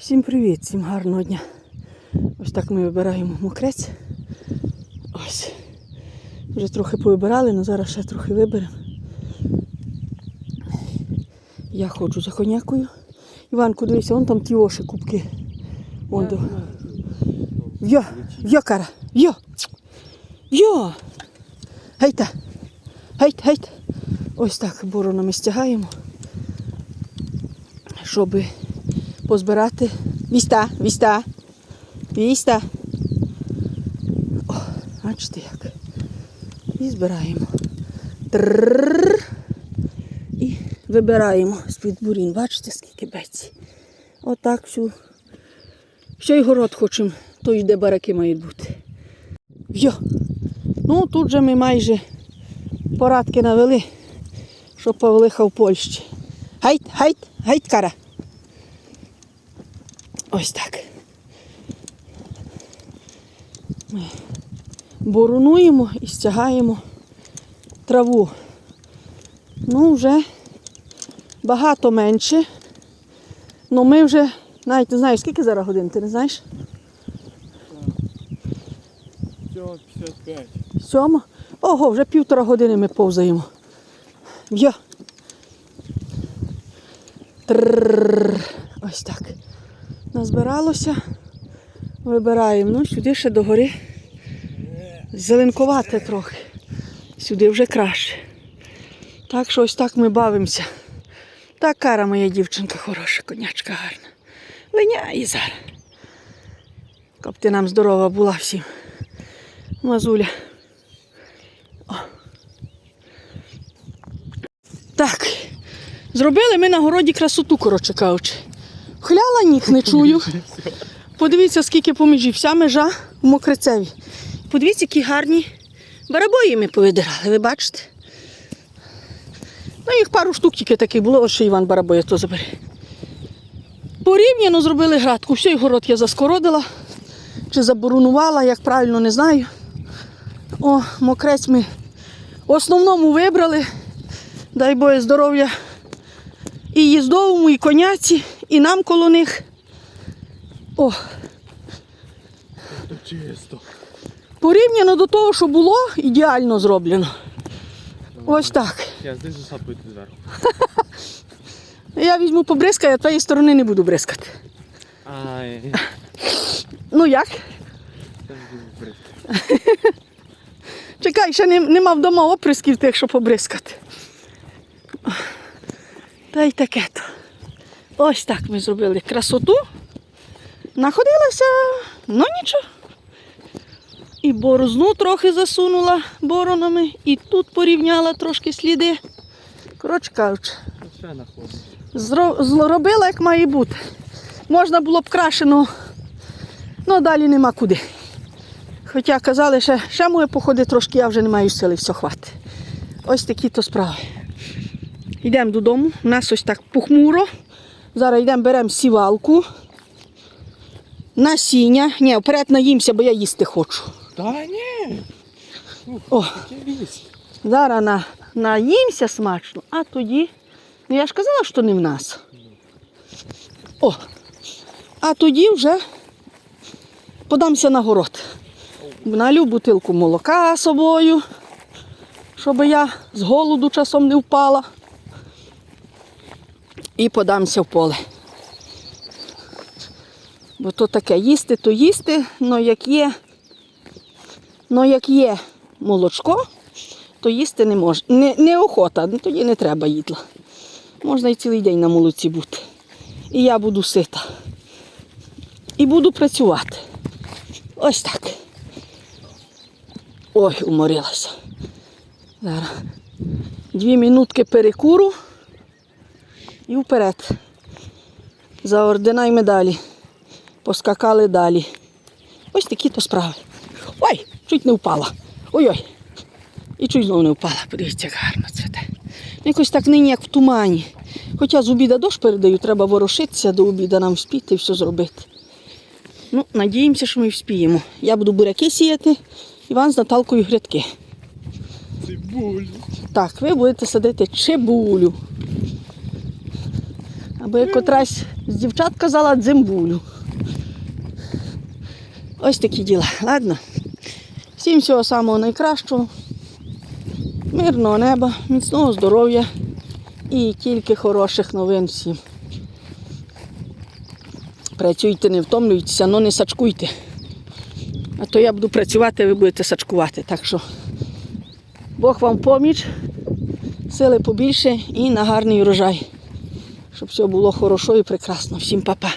Всім привіт, всім гарного дня. Ось так ми вибираємо мокрець. Ось. Вже трохи повибирали, але зараз ще трохи виберемо. Я ходжу за конякою. Іванку, дивися, вон там ті оші кубки. Вон до. В'йо, в'йо, кара, в'йо. В'йо. Гейте. Гейт, гейт. Ось так боронами стягаємо, щоб позбирати. Віста, віста, віста. О, бачите як. І збираємо. Трррррр. І вибираємо з-під бурін. Бачите, скільки беці. Отак всю. Що й город хочемо, то й де бараки мають бути. Йо. Ну тут же ми майже порадки навели, що Павлиха в Польщі. Гайт, гайт, гайт, кара. Ось так. Ми боронуємо і стягаємо траву. Ну, вже багато менше. Ну ми вже навіть не знаю, скільки зараз годин, ти не знаєш? Всього 55. Сьома? Ого, вже півтора години ми повзаємо. Йо. Трррррр. Ось так. Назбиралося. Вибираємо. Ну, сюди ще догори. Зеленкувате трохи. Сюди вже краще. Так що ось так ми бавимося. Та кара моя дівчинка хороша, конячка гарна. Линяє зараз. Щоб ти нам здорова була всім. Мазуля. О. Так. Зробили ми на городі красоту, коротше кажучи. Хляла ніг не чую. Подивіться, скільки поміжів. Вся межа в мокрицеві. Подивіться, які гарні барабої ми повидирали, ви бачите? Ну, їх пару штук тільки таких було, ось ще Іван Барабоя то забере. Порівняно зробили градку. Всій город я заскородила чи заборонувала, як правильно не знаю. О, мокрець ми в основному вибрали. Дай Боже здоров'я і їздовому, і коняці, і нам коло них. О, То чисто. порівняно до того, що було, ідеально зроблено. Ось так. Я здесь засапуйте зверху. Я візьму побризкаю, а твоєї сторони не буду бризкати. Ай, Ну як? Чекай, ще не, нема вдома оприсків тих, щоб побризкати. Та й таке то. Ось так ми зробили красоту. Находилася, ну нічого. І борозну трохи засунула боронами, і тут порівняла трошки сліди. Коротше кажучи, зробила, як має бути. Можна було б краще, але ну, далі нема куди. Хоча казали, що ще моє походи трошки, я вже не маю сили, все хватить. Ось такі то справи. Йдемо додому, у нас ось так похмуро. Зараз йдемо, беремо сівалку. Насіння. Ні, вперед наїмся, бо я їсти хочу. Та ні. О, зараз на, наїмся смачно, а тоді. Ну я ж казала, що не в нас. О, а тоді вже подамся на город. Налю бутилку молока собою, щоб я з голоду часом не впала. І подамся в поле. Бо то таке їсти, то їсти, але як є, но як є молочко, то їсти не можна. Не, не ну, тоді не треба їдла. Можна і цілий день на молоці бути. І я буду сита. І буду працювати. Ось так. Ой, уморилася. Зараз. Дві минутки перекуру і вперед. За ордена й медалі. Поскакали далі. Ось такі то справи. Ой, чуть не впала. Ой-ой. І чуть знову не впала. Подивіться, як гарно цвіте. Якось так нині, як в тумані. Хоча з обіда дощ передаю, треба ворушитися до обіда нам вспіти і все зробити. Ну, надіємося, що ми вспіємо. Я буду буряки сіяти, Іван з Наталкою грядки. Цибуль. Так, ви будете садити чебулю. Або як котрась з дівчат казала дзимбулю. Ось такі діла. Ладно. Всім всього самого найкращого. Мирного неба, міцного здоров'я і тільки хороших новин всім. Працюйте, не втомлюйтеся, але не сачкуйте. А то я буду працювати, ви будете сачкувати. Так що Бог вам поміч, сили побільше і на гарний урожай. Щоб все було хорошо і прекрасно. Всім па-па.